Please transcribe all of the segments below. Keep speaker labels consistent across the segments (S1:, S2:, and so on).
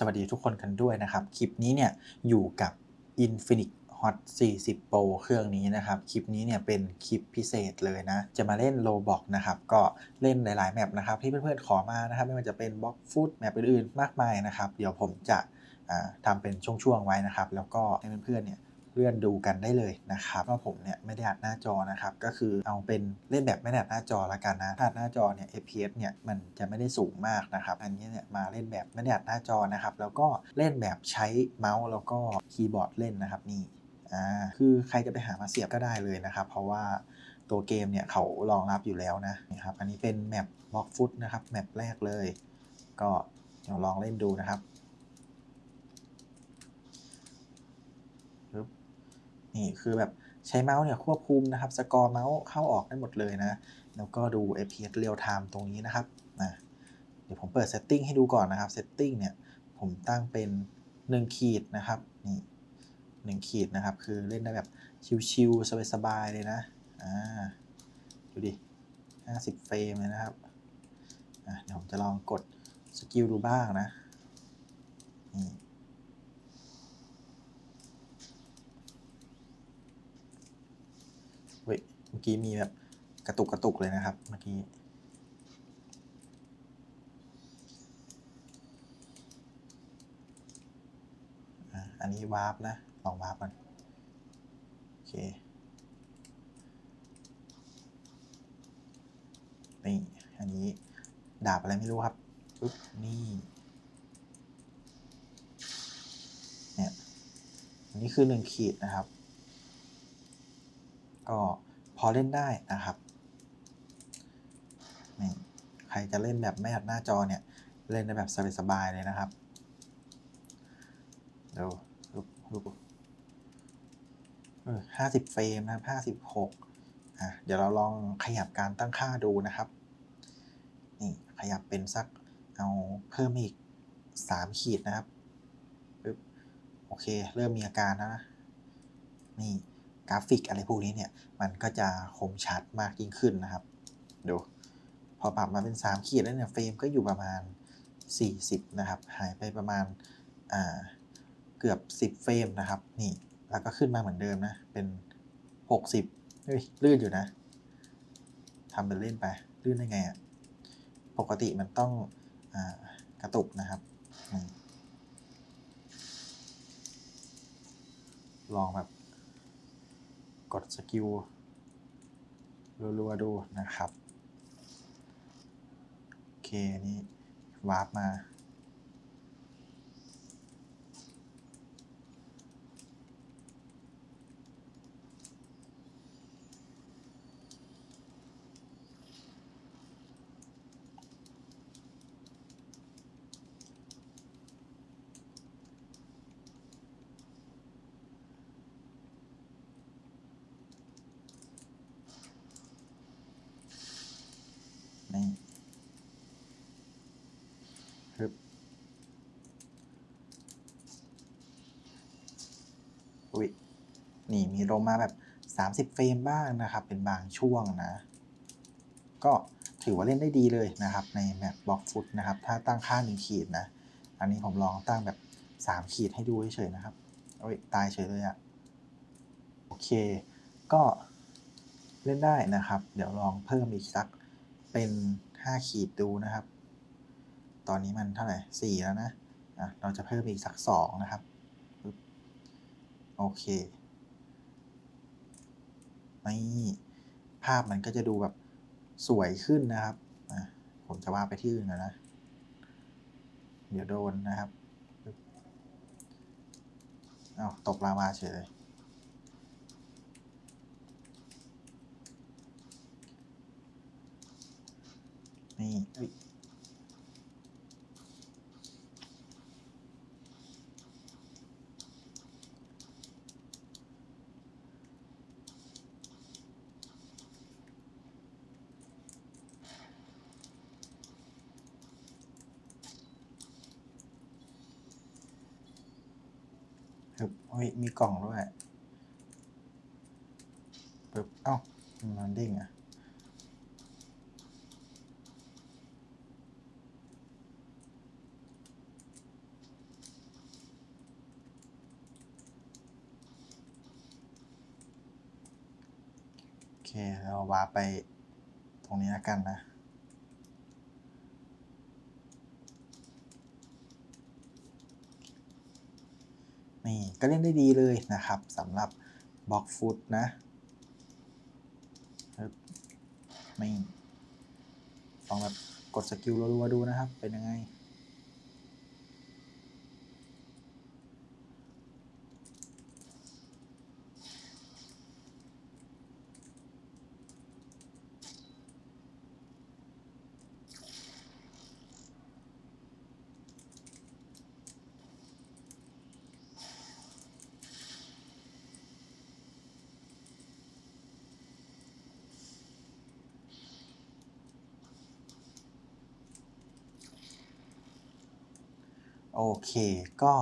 S1: สวัสดีทุกคนกันด้วยนะครับ คลิปนี้เนี่ยอยู่กับ Infinix Hot 40 Pro เครื่องนี้นะครับ คลิปนี้เนี่ยเป็นคลิปพิเศษเลยนะ จะมาเล่น Roblox นะครับ ก็เล่นหลาย ๆ แมปนะครับ ที่เพื่อน ๆ ขอมานะครับ ไม่ว่าจะเป็นบล็อกฟูดแมปอื่น ๆ มากมายนะครับ เดี๋ยวผมจะทำเป็นช่วง ๆ ไว้นะครับ แล้วก็ให้เพื่อน ๆ เนี่ย เลื่อนดูกันได้เลยนะครับว่าผมเนี่ยไม่ได้อัดหน้าจอนะครับก็คือเอาเป็นเล่นแบบไม่ได้อัดหน้าจอละกันนะถ้าอัดหน้าจอเนี่ย FPS เนี่ยมันจะไม่ได้สูงมากนะครับอันนี้เนี่ยมาเล่นแบบไม่ได้อัดหน้าจอนะครับแล้วก็เล่นแบบใช้เมาส์แล้วก็คีย์บอร์ดเล่นนะครับนี่อ่าคือใครจะไปหามาเสียบก็ได้เลยนะครับเพราะว่าตัวเกมเนี่ยเขารองรับอยู่แล้วนะนะครับอันนี้เป็นแมปบล็อกฟุตนะครับแมปแรกเลย ก็ลองเล่นดูนะครับปึ๊บ นี่คือแบบใช้เมาส์เนี่ยควบคุมนะครับสกอร์เมาส์เข้าออกได้หมดเลยนะ แล้วก็ดู FPS real time ตรงนี้นะครับนะเดี๋ยวผมเปิด setting ให้ดูก่อนนะครับ setting เนี่ยผมตั้งเป็น 1 ขีดนะครับนี่หนึ่งขีดนะครับ คือเล่นได้แบบชิลๆสบายๆเลยนะอ่าดูดิ 50 เฟรมเลยนะครับอะเดี๋ยวผมจะลองกดสกิลดูบ้างนะนี่ เว้ยเมื่อกี้มีแบบกระตุกกระตุกเลยนะครับ เมื่อกี้อันนี้วาร์ปนะ ลองวาร์ปกันโอเคนี่อันนี้ดาบอะไรไม่รู้ครับปึ๊บนี่เนี่ยอันนี้คือหนึ่งขีดนะครับ ก็พอเล่นได้นะครับนี่ใครจะเล่นแบบไม่อัดหน้าจอเนี่ย เล่นได้แบบสบายๆเลยนะครับเดี๋ยวดูดูเออห้าสิบเฟรมนะครับห้าสิบหกอะเดี๋ยวเราลองขยับการตั้งค่าดูนะครับนี่ขยับเป็นสักเอาเพิ่มอีกสามขีดนะครับปึ๊บโอเค เริ่มมีอาการแล้วนะนี่ กราฟิกอะไรพวกนี้เนี่ย มันก็จะคมชัดมากยิ่งขึ้นนะครับ ดูพอปรับมาเป็น 3 ขีดแล้วเนี่ยเฟรมก็อยู่ประมาณ 40 นะครับ หายไปประมาณาเกือบ 10 เฟรมนะครับ นี่ แล้วก็ขึ้นมาเหมือนเดิมนะ เป็น 60เฮ้ยลื่นอยู่นะทำเป็นเล่นไปลื่นได้ไงอะ่ะปกติมันต้องอกระตุกนะครับ ลองแบบ กดสกิลรัวๆดูนะครับ โอเคนนี้วาร์ปมา นี่ฮึบอุ้ย นี่มีลงมาแบบ 30 เฟรมบ้างนะครับ เป็นบางช่วงนะ ก็ถือว่าเล่นได้ดีเลยนะครับ ในแมปบล็อกฟุตนะครับ ถ้าตั้งค่า1ขีดนะ อันนี้ผมลองตั้งแบบ 3 ขีดให้ดูเฉยๆนะครับโอ้ยตายเฉยเลยอะโอเค ก็เล่นได้นะครับ เดี๋ยวลองเพิ่มอีกสักเป็น 5 ขีดดูนะครับ ตอนนี้มันเท่าไหร่4แล้วนะอะเราจะเพิ่มอีกสัก 2 นะครับปึ๊บโอเค นี่ภาพมันก็จะดูแบบสวยขึ้นนะครับผมจะว่าไปที่อื่นนะนะ เดี๋ยวโดนนะครับอ้าวตกลาวาเฉยเลยนี่ ปึ๊บเฮ้ย มีกล่องด้วยปึ๊บเอ้ามันเด้งอะคเราวาไปตรงนี้แล้วกันนะ นี่ก็เล่นได้ดีเลยนะครับสำหรับบล็อกฟุตนะไม่ลองแบบกดสกิลรัวๆดูนะครับ เป็นยังไง โอเค ก็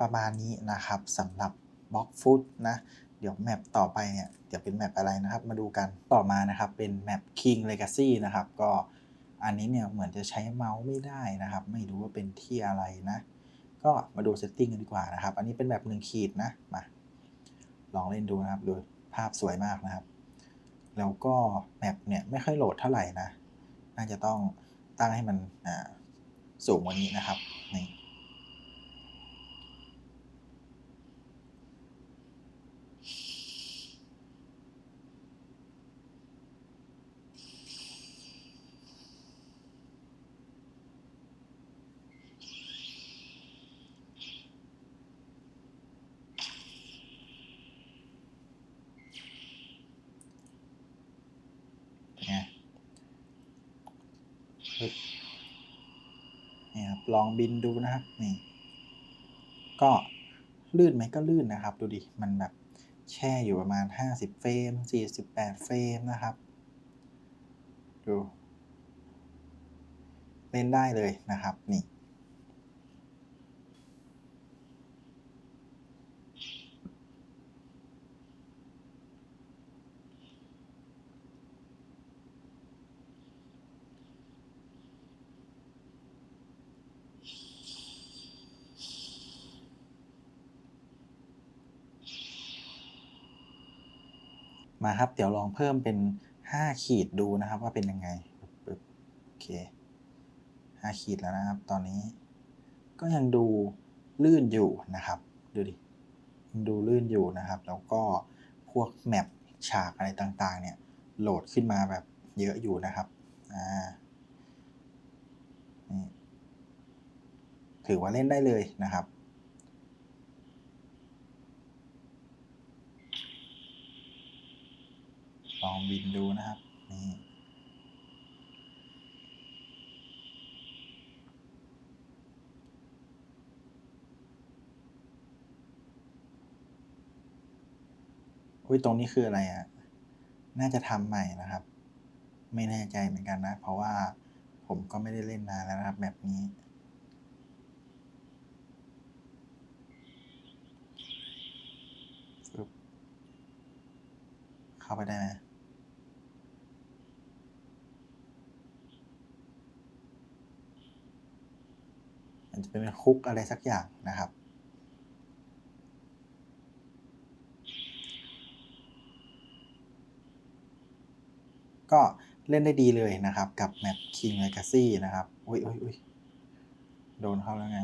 S1: ประมาณนี้นะครับสำหรับบล็อกฟุตนะ เดี๋ยวแมปต่อไปเนี่ย เดี๋ยวเป็นแมปอะไรนะครับ มาดูกันต่อมานะครับ เป็นแมป King Legacy นะครับ ก็อันนี้เนี่ยเหมือนจะใช้เมาส์ไม่ได้นะครับ ไม่รู้ว่าเป็นที่อะไรนะ ก็มาดูเซตติ้งกันดีกว่านะครับ อันนี้เป็นแบบหนึ่งขีดนะ มา ลองเล่นดูนะครับ ดูภาพสวยมากนะครับ แล้วก็แมปเนี่ยไม่ค่อยโหลดเท่าไหร่นะ น่าจะต้องตั้งให้มันสูงกว่านี้นะครับ นี่ เป็นไงปึ๊บ นี่ครับลองบินดูนะครับนี่ก็ลื่นไหมก็ลื่นนะครับ ดูดิมันแบบแช่อยู่ประมาณ 50 เฟรม 48 เฟรมนะครับ ดู เล่นได้เลยนะครับนี่ มาครับ เดี๋ยวลองเพิ่มเป็น 5 ขีดดูนะครับ ว่าเป็นยังไงโอเค5ขีดแล้วนะครับ ตอนนี้ ก็ยังดูลื่นอยู่นะครับ ดูดิยังดูลื่นอยู่นะครับ แล้วก็พวกแมปฉากอะไรต่างๆ เนี่ยโหลดขึ้นมาแบบเยอะอยู่นะครับอ่าถือว่าเล่นได้เลยนะครับ ลองบิน ดูนะครับนี่อุ้ยตรงนี้คืออะไรอะ่ะ น่าจะทำใหม่นะครับ ไม่แน่ใจเหมือนกันนะ เพราะว่าผมก็ไม่ได้เล่นนานแล้วนะครับแบบนี้เข้าไปได้ไหม มันจะเป็นคุกอะไรสักอย่างนะครับ ก็เล่นได้ดีเลยนะครับ กับแมป King Legacy นะครับอุ้ยอุ้ยอุ้ยโดนเข้าแล้วไง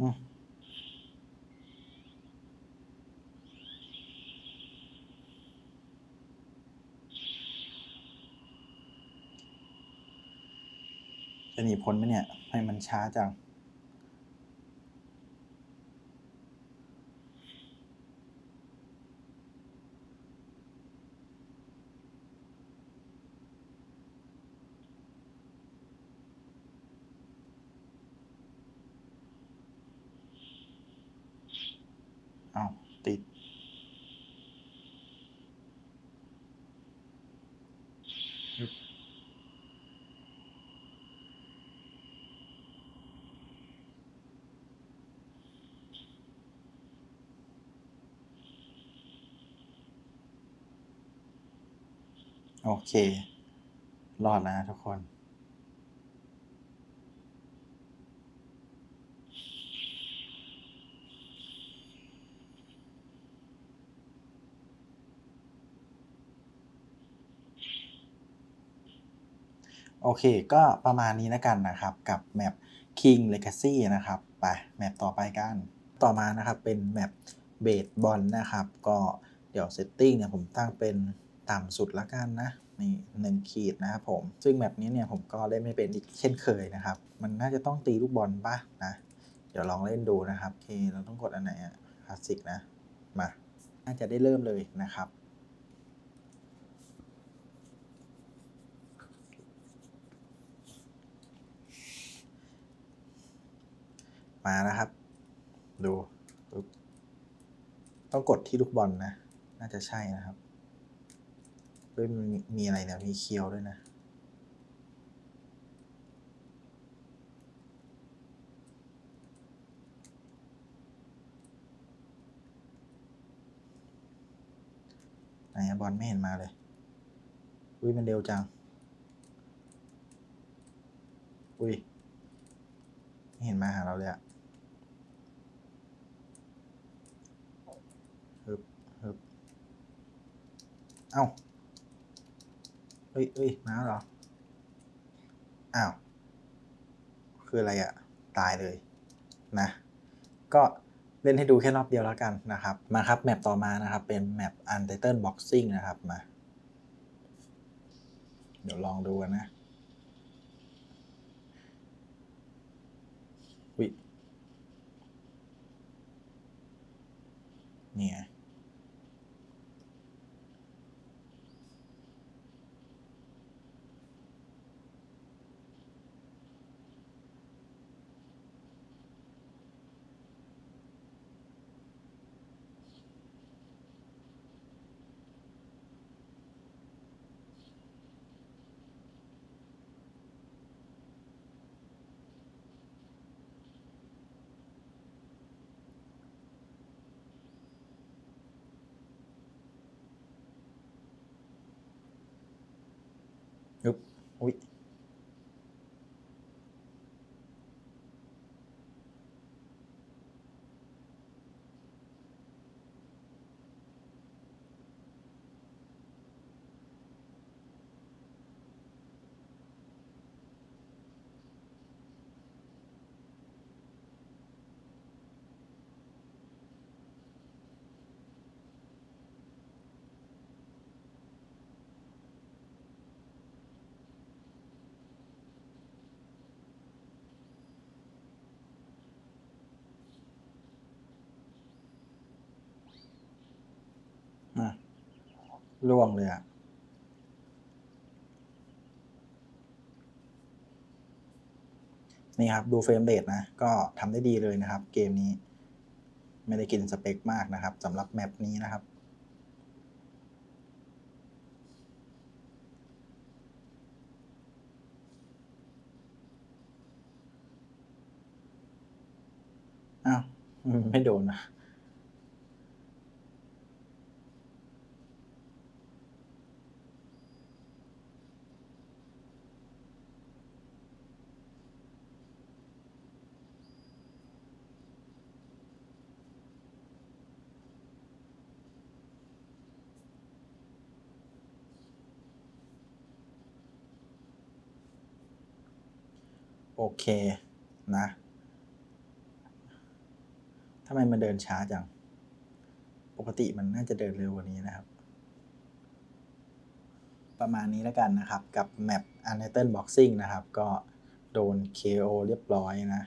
S1: อืม จะหนีพ้นไหมเนี่ยให้มันช้าจัง เอาวติด ยึบ โอเค รอดนะทุกคน โอเค ก็ประมาณนี้แล้วกันนะครับ กับแมป King Legacy นะครับ ไป แมปต่อไปกัน ต่อมานะครับ เป็นแมปเบสบอลนะครับ ก็เดี๋ยวเซตติ้งเนี่ยผมตั้งเป็น ต่ำสุดละกันนะนี่หนึ่งขีดนะครับผม ซึ่งแมปนี้เนี่ยผมก็เล่นไม่เป็นอีกเช่นเคยนะครับ มันน่าจะต้องตีลูกบอลป่ะนะ เดี๋ยวลองเล่นดูนะครับโอเคเราต้องกดอันไหนอะคลาสสิกนะ มา น่าจะได้เริ่มเลยนะครับมานะครับ ดู ต้องกดที่ลูกบอลนะ น่าจะใช่นะครับ ด้วยมีมีอะไรเนี่ยมีเคียวด้วยนะ ไหนอะบอลไม่เห็นมาเลย อุ้ยมันเร็วจัง อุ้ยไม่เห็นมาหาเราเลยอะฮึบฮึบเอ้า เฮ้ยเฮ้ยมาเหรอ อ้าว คืออะไรอะตายเลยนะ ก็เล่นให้ดูแค่รอบเดียวแล้วกันนะครับ มาครับ แมปต่อมานะครับ เป็นแมป Untitled Boxing นะครับ มา เดี๋ยวลองดูกันนะวิเนี่ย อึ๊บ ล่วงเลยอะนี่ครับ ดูเฟรมเรทนะ ก็ทำได้ดีเลยนะครับ เกมนี้ ไม่ได้กินสเปคมากนะครับสำหรับแมปนี้นะครับอ้าวไม่โดนนะ โอเคนะทำไมมันเดินช้าจัง ปกติมันน่าจะเดินเร็วกว่านี้นะครับ ประมาณนี้แล้วกันนะครับ กับแมป u n t i t l e Boxing นะครับ ก็โดน KO เรียบร้อยนะ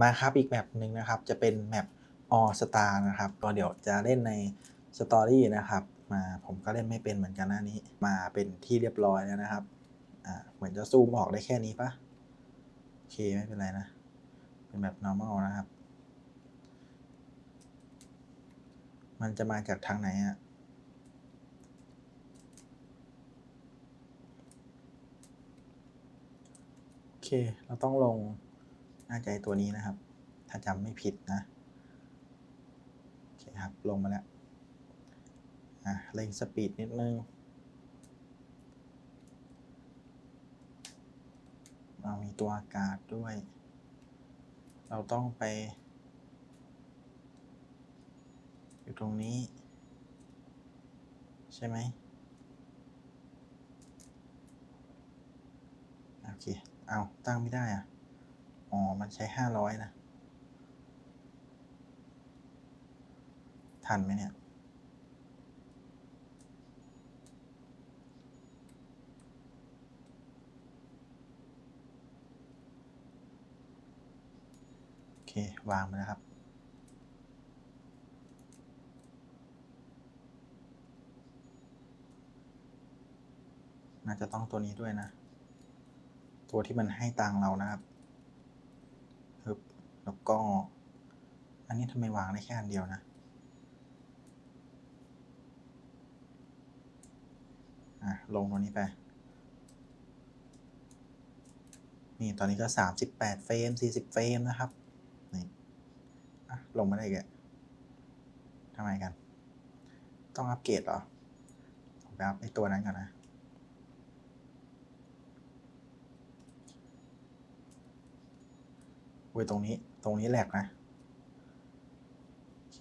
S1: มาครับอีกแมปหนึ่งนะครับ จะเป็นแมป All Star นะครับ ก็เดี๋ยวจะเล่นในสตอรี่นะครับ มาผมก็เล่นไม่เป็นเหมือนกันหน้านี้ มาเป็นที่เรียบร้อยแล้วนะครับ อ่า เหมือนจะซูมออกได้แค่นี้ปะ เคไม่เป็นไรนะ เป็นแบบ normal นะครับ มันจะมาจากทางไหนอะ่ะโอเค เราต้องลงน่าจะตัวนี้นะครับ ถ้าจำไม่ผิดนะ โอเคครับ ลงมาแล้ว อะเร่งสปีดนิดนึง เรามีตัวอากาศด้วย เราต้องไป อยู่ตรงนี้ ใช่ไหมโอเค เอาตั้งไม่ได้อะ อ๋อ มันใช้ห้าร้อยนะ ทันไหมเนี่ย โอเค วางไปแล้วครับ น่าจะต้องตัวนี้ด้วยนะ ตัวที่มันให้ตังเรานะครับฮึบแล้วก็ อันนี้ทำไมวางได้แค่อันเดียวนะอะลงตัวนี้ไปนี่ ตอนนี้ก็สามสิบแปดเฟรมสี่สิบเฟรม นะครับ ลงมาได้แกทำไมกัน ต้องอัปเกรดเหรอผมไปอัพไอตัวนั้นก่อนนะเว้ยตรงนี้ ตรงนี้แหลกนะ โอเค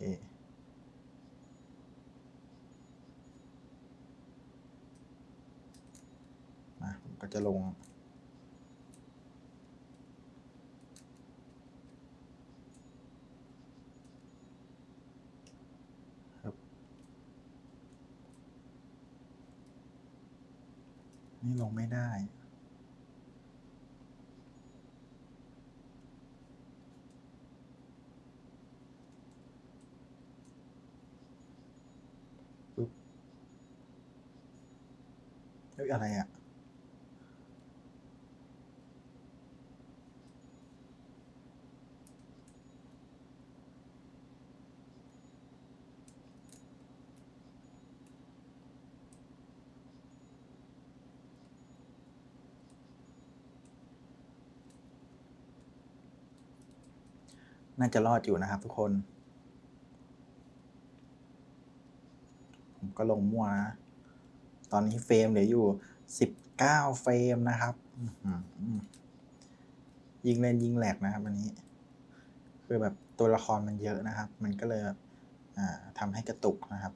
S1: มาผมก็จะลง ครับนี่ลง ไม่ได้ ปึ๊บเฮ้ยอะไรอะ น่าจะรอดอยู่นะครับทุกคน ผมก็ลงมั่วนะ ตอนนี้เฟรมเหลืออยู่สิบเก้าเฟรมนะครับยิงเล่นยิงแหลกนะครับอันนี้ คือแบบตัวละครมันเยอะนะครับ มันก็เลยแบบทำให้กระตุกนะครับ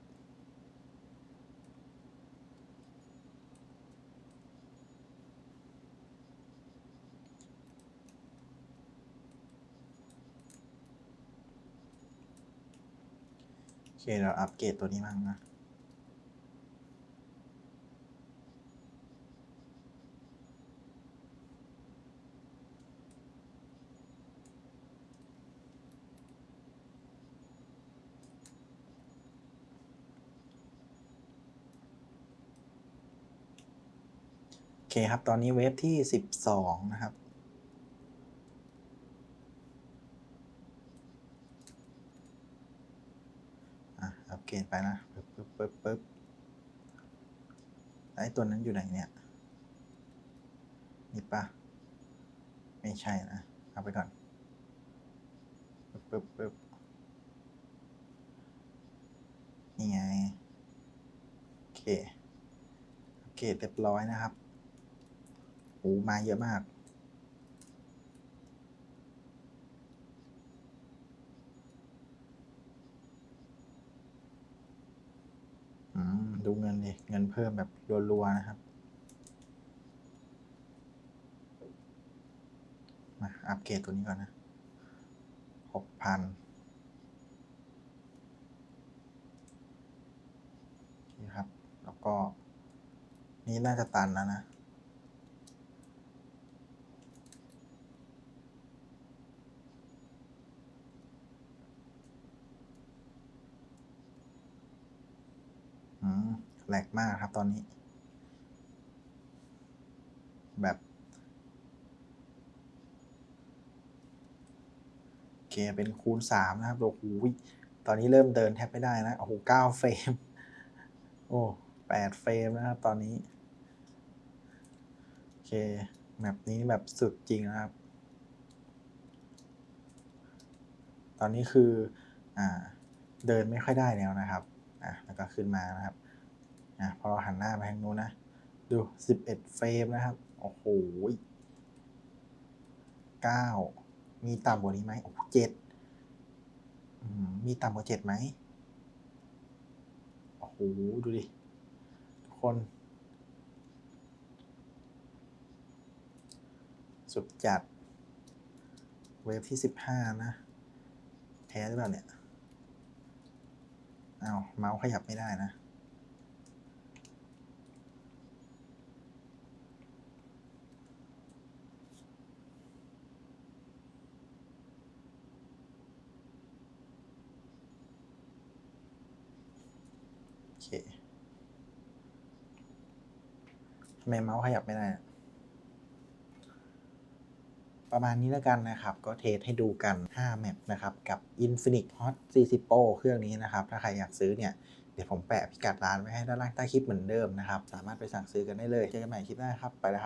S1: เราอัปเกรดตัวนี้มั่งนะโอเคครับ ตอนนี้เวฟที่สิบสองนะครับ อะ อัป เกรดไปนะปึ๊บปึ๊บปึ๊บปึ๊บไอ้ตัวนั้นอยู่ไหนเนี่ยนี่ปะไม่ใช่นะเอาไปก่อนปึ๊บปึ๊บปึ๊บนี่ไงโอเคอัปเกรดเรียบร้อยนะครับโอ้มาเยอะมาก ดูเงินดิเงินเพิ่มแบบรัวๆนะครับ มาอัปเกรดตัวนี้ก่อนนะหกพันนี่ครับ แล้วก็ นี่น่าจะตันแล้วนะ แหลกมากครับตอนนี้ แบบ โอเค เป็นคูณสามนะครับ โอ้โหตอนนี้เริ่มเดินแทบไม่ได้นะ โอ้โหเก้าเฟรม โอ้แปดเฟรมนะครับ ตอนนี้ โอเคแบบนี้แบบสุดจริงนะครับ ตอนนี้คือ อ่า เดินไม่ค่อยได้แล้วนะครับ อะแล้วก็ขึ้นมานะครับอะพอเราหันหน้าไปทางนู้นนะ ดู 11 เฟรมนะครับ โอ้โหเก้ามีต่ำกว่านี้ไหมโอ้เจ็ดมมีต่ำกว่าเจ็ดไหมโอ้โห ดูดิ ทุกคน สุดจัด เวฟที่สิบห้านะ แท้หรือเปล่าเนี่ย เอาเมาส์ขยับไม่ได้นะโอเคทำไมเมาส์ขยับไม่ได้อะ ประมาณนี้แล้วกันนะครับ ก็เทสให้ดูกัน 5 แมปนะครับ กับ Infinix Hot 40 Pro เครื่องนี้นะครับ ถ้าใครอยากซื้อเนี่ย เดี๋ยวผมแปะพิกัดร้านไว้ให้ด้านล่างใต้คลิปเหมือนเดิมนะครับ สามารถไปสั่งซื้อกันได้เลย เจอกันใหม่คลิปหน้าครับ ไปแล้วครับ